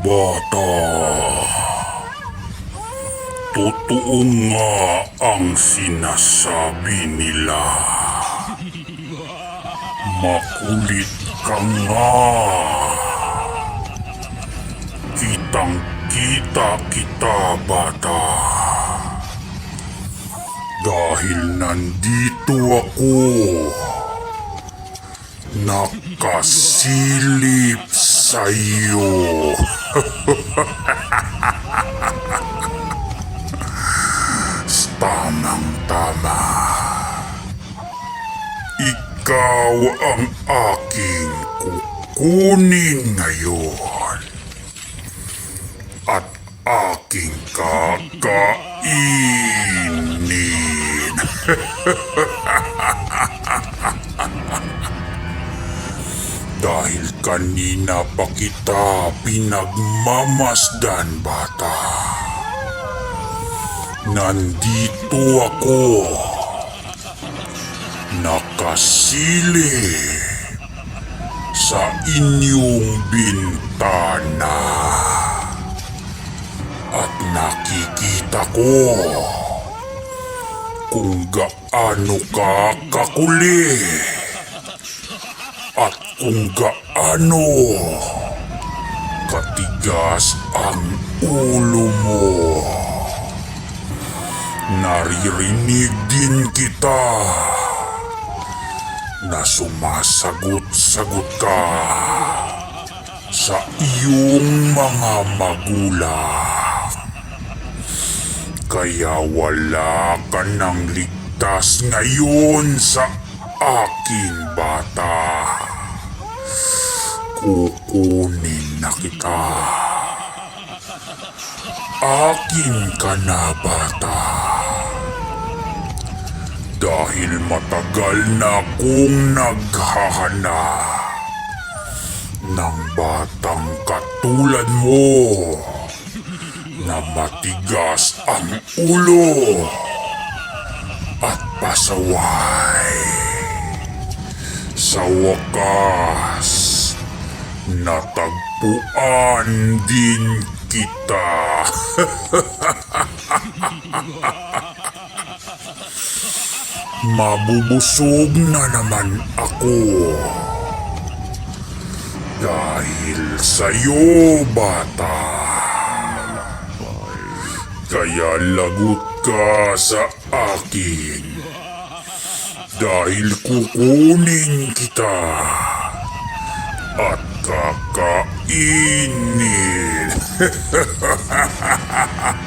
bata. Totoo nga ang sinasabi nila. Makulit ka nga. Kitang kita kita bata. Dahil nandito ako. Nakasilip sa iyo. Tamang tama. Ikaw ang aking kukunin ngayon. At aking kakainin. kanina pa kita pinagmamasdan bata. Nandito ako. Nakasili sa inyong bintana. At nakikita ko kung gaano ka kakuli at kung gaano katigas ang ulo mo. Naririnig din kita na sumasagot-sagot ka sa iyong mga magulang. Kaya wala ka nang ligtas ngayon sa aking bata. Kukunin na kita. Akin ka na bata. Dahil matagal na akong naghahanap ng batang katulad mo na matigas ang ulo at pasaway. Sa wakas, natagpuan din kita. Mabubusog na naman ako. Dahil sa'yo, bata. Kaya lagot ka sa akin. Dahil kukunin kita. At kakainin.